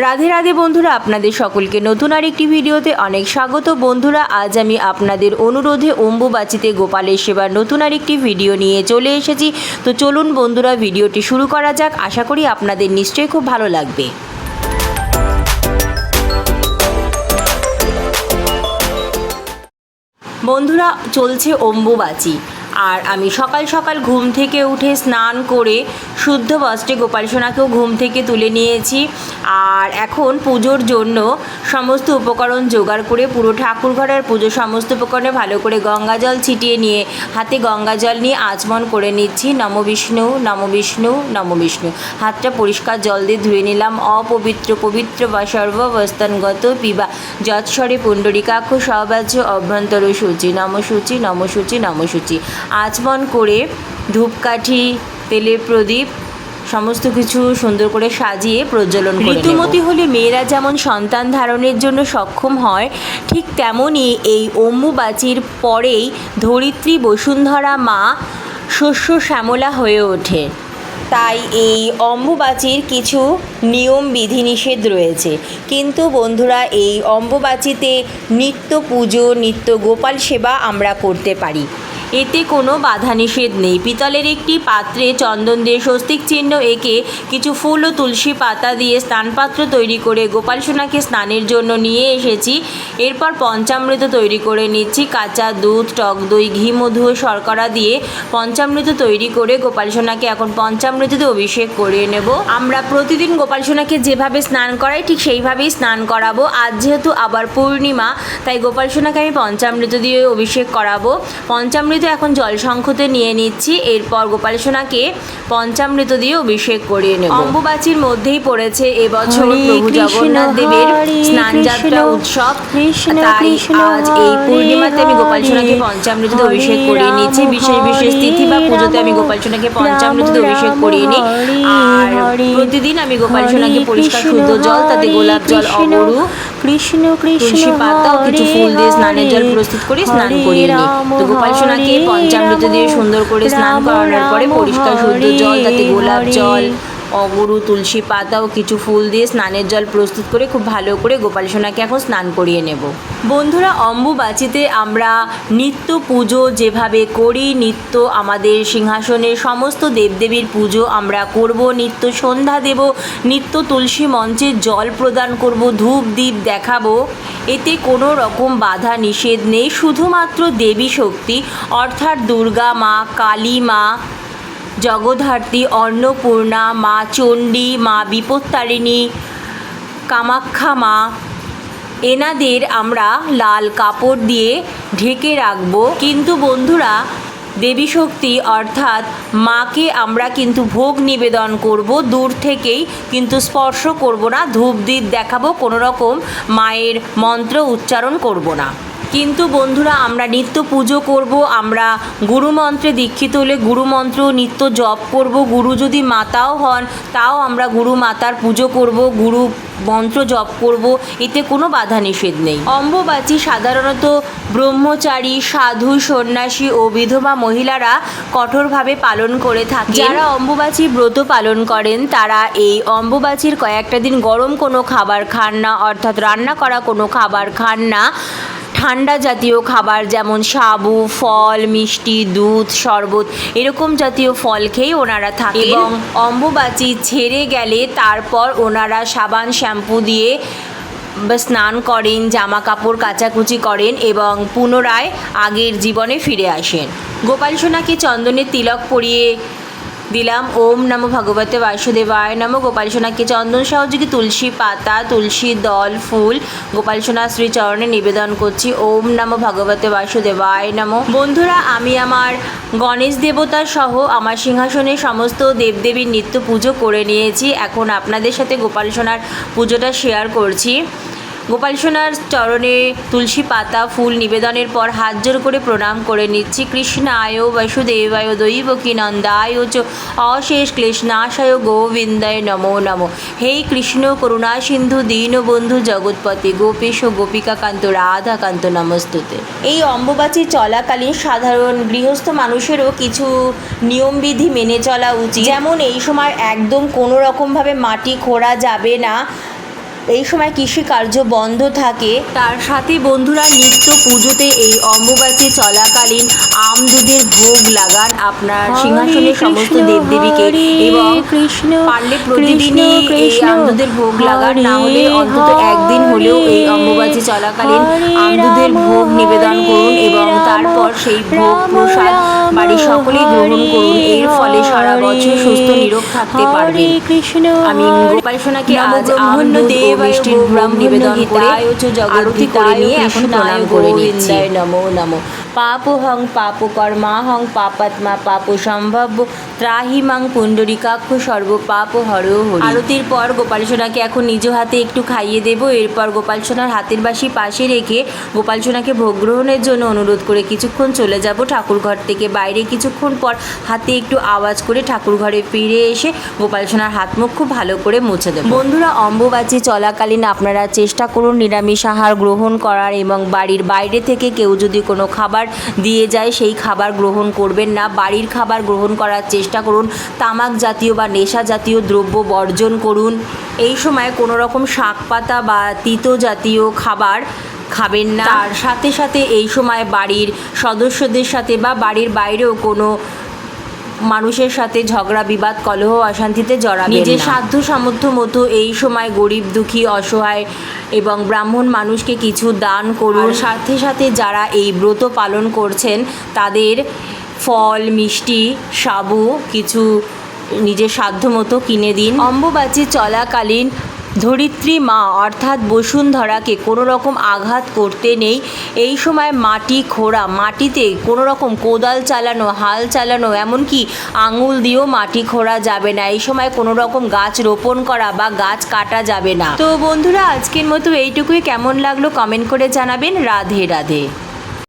রাধে রাধে বন্ধুরা, আপনাদের সকলকে নতুন আরেকটি ভিডিওতে অনেক স্বাগত। বন্ধুরা, আজ আমি আপনাদের অনুরোধে অম্বুবাচিতে গোপালের সেবার নতুন আরেকটি ভিডিও নিয়ে চলে এসেছি। তো চলুন বন্ধুরা, ভিডিওটি শুরু করা যাক। আশা করি আপনাদের নিশ্চয়ই খুব ভালো লাগবে। বন্ধুরা, চলছে অম্বুবাচি। আর আমি সকাল সকাল ঘুম থেকে উঠে স্নান করে শুদ্ধ বস্ত্রে গোপাল সোনাকেও ঘুম থেকে তুলে নিয়েছি। আর এখন পুজোর জন্য সমস্ত উপকরণ জোগাড় করে পুরো ঠাকুর ঘরের পুজো সমস্ত উপকরণে ভালো করে গঙ্গা জল ছিটিয়ে নিয়ে হাতে গঙ্গা জল নিয়ে আচমন করে নিচ্ছি। নম বিষ্ণু নম বিষ্ণু নম বিষ্ণু। হাতটা পরিষ্কার জল দিয়ে ধুয়ে নিলাম। অপবিত্র, পবিত্র বা সর্বাবস্থানগত পিবা। যৎস্বরে পুণ্ডরিকাক্ষ, সবাজ্য, অভ্যন্তর সূচি। নম সূচি নম সূচি নম সূচি। আচমন করে ধূপকাঠি তেলের প্রদীপ, সমস্ত কিছু সুন্দর করে সাজিয়ে প্রজ্বলন ঋতুমতি হলে মেয়েরা যেমন সন্তান ধারণের জন্য সক্ষম হয়, ঠিক তেমনই এই অম্বুবাচির পরেই ধরিত্রী বসুন্ধরা মা শস্য শ্যামলা হয়ে ওঠে। তাই এই অম্বুবাচির কিছু নিয়ম বিধিনিষেধ রয়েছে। কিন্তু বন্ধুরা, এই অম্বুবাচিতে নিত্য পুজো, নিত্য গোপাল সেবা আমরা করতে পারি। এতে কোনো বাধা নিষেধ নেই। পিতলের একটি পাত্রে চন্দন দিয়ে স্বস্তিক চিহ্ন এঁকে কিছু ফুল ও তুলসী পাতা দিয়ে স্নানপাত্র তৈরি করে গোপাল সোনাকে স্নানের জন্য নিয়ে এসেছি। এরপর পঞ্চামৃত তৈরি করে নিচ্ছি। কাঁচা দুধ, টক দই, ঘি, মধু ও শর্করা দিয়ে পঞ্চামৃত তৈরি করে গোপাল সোনাকে এখন পঞ্চামৃততে অভিষেক করিয়ে নেব। আমরা প্রতিদিন গোপাল সোনাকে যেভাবে স্নান করাই, ঠিক সেইভাবেই স্নান করাবো। আজ যেহেতু আবার পূর্ণিমা, তাই গোপাল সোনাকে আমি পঞ্চামৃত দিয়ে অভিষেক করাবো। পঞ্চামৃত এখন জল শঙ্খতে নিয়ে নিচ্ছি এরপর গোপাল সোনাকে পঞ্চামৃত দিয়ে অভিষেক করিয়ে নেব। অম্বুবাচির মধ্যেই পড়েছে এবছর প্রভু জগন্নাথ দেবের স্নানযাত্রা উৎসব। তাই আজ এই পূর্ণিমাতে আমি গোপাল সোনাকে হরে, পঞ্চামৃততে অভিষেক করিয়ে নিচ্ছি। বিশেষ বিশেষ তিথি বা পুজোতে আমি গোপাল সোনাকে পঞ্চামৃততে রাম অভিষেক করিয়ে নিই। আর প্রতিদিন আমি গোপাল সোনাকে পরিষ্কার শুদ্ধ জল তাতে গোলাপ জল অমরু কৃষ্ণ কৃষ্ণ পাতা কিছু ফুল দিয়ে স্নানের জল প্রস্তুত করে স্নান করিয়ে নিই। তো গোপাল সোনাকে পঞ্চামৃত দিয়ে সুন্দর করে স্নান করানোর পরে পরিষ্কার শুদ্ধ জল তাতে গোলাপ জল অগরু তুলসী পাতা ও কিছু ফুল দিয়ে স্নানের জল প্রস্তুত করে খুব ভালো করে গোপাল সোনাকে এখন স্নান করিয়ে নেব। বন্ধুরা, অম্বুবাচিতে আমরা নিত্য পুজো যেভাবে করি, নিত্য আমাদের সিংহাসনের সমস্ত দেবদেবীর পুজো আমরা করব, নিত্য সন্ধ্যা দেব, নিত্য তুলসী মঞ্চে জল প্রদান করব, ধূপ দ্বীপ দেখাবো। এতে কোনো রকম বাধা নিষেধ নেই, শুধুমাত্র দেবী শক্তি, অর্থাৎ দুর্গা মা, কালী মা জগদ্ধাত্রী, অন্নপূর্ণা, মা চণ্ডী, মা বিপত্তারিণী, কামাখ্যা, মা। এনাদের আমরা লাল কাপড় দিয়ে ঢেকে রাখব। কিন্তু বন্ধুরা, দেবী শক্তি অর্থাৎ মাকে আমরা কিন্তু ভোগ নিবেদন করব, দূর থেকেই কিন্তু স্পর্শ করব না ধূপ দ্বীপ দেখাবো, কোনো রকম মায়ের মন্ত্র উচ্চারণ করব না। কিন্তু বন্ধুরা আমরা নিত্য পুজো করব আমরা গুরু মন্ত্রে দীক্ষিত হলে গুরু মন্ত্র নিত্য জপ করব গুরু যদি মাতাও হন তাও আমরা গুরু মাতার পুজো করব গুরু মন্ত্র জপ করব এতে কোনো বাধা নিষেধ নেই। অম্বুবাচী সাধারণত ব্রহ্মচারী সাধু সন্ন্যাসী ও বিধবা মহিলারা কঠোরভাবে পালন করে থাকে যারা অম্বুবাচী ব্রত পালন করেন তারা এই অম্বুবাচীর কয়েকটা দিন গরম কোনো খাবার খান না অর্থাৎ রান্না করা কোনো খাবার খান না। ঠান্ডা জাতীয় খাবার যেমন সাবু ফল মিষ্টি দুধ শরবত এরকম জাতীয় ফল খেয়েই ওনারা থাকেন। এবং অম্বুবাচি ছেড়ে গেলে তারপর ওনারা সাবান শ্যাম্পু দিয়ে স্নান করেন জামা কাপড় কাচাকুচি করেন এবং পুনরায় আগের জীবনে ফিরে আসেন। গোপাল সোনাকে চন্দনের তিলক পরিয়ে দিলাম। ওম নমো ভগবতে বাসুদেবায় নমো। গোপাল সোনাকে চন্দন সহযোগী? তুলসী পাতা, তুলসী দল, ফুল। গোপাল সোনা শ্রীচরণে নিবেদন করছি। ওম নমো ভগবতে বাসুদেবায় নমো। বন্ধুরা, আমি আমার গণেশ দেবতা সহ আমার সিংহাসনে সমস্ত দেবদেবীর নিত্য পুজো করে নিয়েছি। এখন আপনাদের সাথে গোপাল সোনার পুজোটা শেয়ার করছি। গোপাল সোনার চরণে তুলসী পাতা, ফুল নিবেদনের পর হাত জোর করে প্রণাম করে নিচ্ছি। কৃষ্ণায় বসুদেবায় দৈবকী নন্দায় চ অশেষ ক্লেশনাশায় গোবিন্দায় নমো নমো। হে কৃষ্ণ করুণা সিন্ধু দীনবন্ধু জগৎপতি গোপেশ গোপিকাকান্ত রাধাকান্ত নমস্তুতে। এই অম্বুবাচী চলাকালীন সাধারণ গৃহস্থ মানুষেরও কিছু নিয়মবিধি মেনে চলা উচিত। যেমন এই সময় একদম কোনো রকমভাবে মাটি খোঁড়া যাবে না এই সময় কৃষিকার্য বন্ধ থাকে। তার সাথে বন্ধুরা নিত্য পুজোতে এই অম্বুবাচী চলাকালীন আম দুধের ভোগ লাগান আপনার সিংহাসনের সমস্ত দেবদেবীকে এবং পারলে প্রতিদিনই এই আমদুদের ভোগ লাগান। না হলে অন্তত একদিন হলেও এই অম্বুবাচী চলাকালীন আমদুদের ভোগ সেই ভোগ প্রসাদ বাড়ির সকলেই গ্রহণ করুন। এর ফলে সারা বছর সুস্থ নিরোগ থাকতে পারবেন। আমি গোপাল সোনাকে আজ আমন্ড দেব মিষ্টির ভ্রম নিবেদন করে আরতি করে নিয়ে এখন প্রণাম করে নিচ্ছি। নমো নমো। পাপ হং পাপ কর্মা হং পাপাত্মা পাপ সম্ভাব্য। ত্রাহি মাং পুণ্ডরিকাক্ষ সর্ব পাপ হর। আরতির পর গোপাল সোনাকে এখন নিজ হাতে একটু খাইয়ে দেব। এরপর গোপাল সোনার হাতের বাসি পাশে রেখে গোপাল সোনাকে ভোগ গ্রহণের জন্য অনুরোধ করে কিছুক্ষণ চলে যাব ঠাকুর ঘর থেকে। বাইরে কিছুক্ষণ পর হাতে একটু আওয়াজ করে ঠাকুর ঘরে ফিরে এসে গোপাল সোনার হাত মুখ খুব ভালো করে মুছে দেব। বন্ধুরা, অম্বুবাচী চলাকালীন আপনারা চেষ্টা করুন নিরামিষ আহার গ্রহণ করার এবং বাড়ির বাইরে থেকে কেউ যদি কোনো খাবার দিয়ে যায়, সেই খাবার গ্রহণ করবেন না। বাড়ির খাবার গ্রহণ করার চেষ্টা করুন তামাক জাতীয় বা নেশা জাতীয় দ্রব্য বর্জন করুন। এই সময় কোনো রকম শাক পাতা বা তিতো জাতীয় খাবার খাবেন না। তার সাথে সাথে এই সময় বাড়ির সদস্যদের সাথে বা বাড়ির বাইরেও কোনো মানুষের সাথে ঝগড়া বিবাদ কলহ অশান্তিতে জড়াবেন নিজের সাধ্য সামর্থ্য মতো এই সময় গরিব দুঃখী অসহায় এবং ব্রাহ্মণ মানুষকে কিছু দান করুন। সাথে সাথে যারা এই ব্রত পালন করছেন তাদের ফল, মিষ্টি, সাবু, কিছু নিজের সাধ্য মতো কিনে দিন। অম্বুবাচী চলাকালীন ধরিত্রী মা অর্থাৎ বসুন্ধরাকে কোনো রকম আঘাত করতে নেই। এই সময় মাটি খোঁড়া, মাটিতে কোনো রকম কোদাল চালানো, হাল চালানো, এমনকি আঙুল দিয়েও মাটি খোঁড়া যাবে না। এই সময় কোনো রকম গাছ রোপণ করা বা গাছ কাটা যাবে না। তো বন্ধুরা, আজকের মতো এইটুকুই। কেমন লাগল কমেন্ট করে জানাবেন। রাধে রাধে।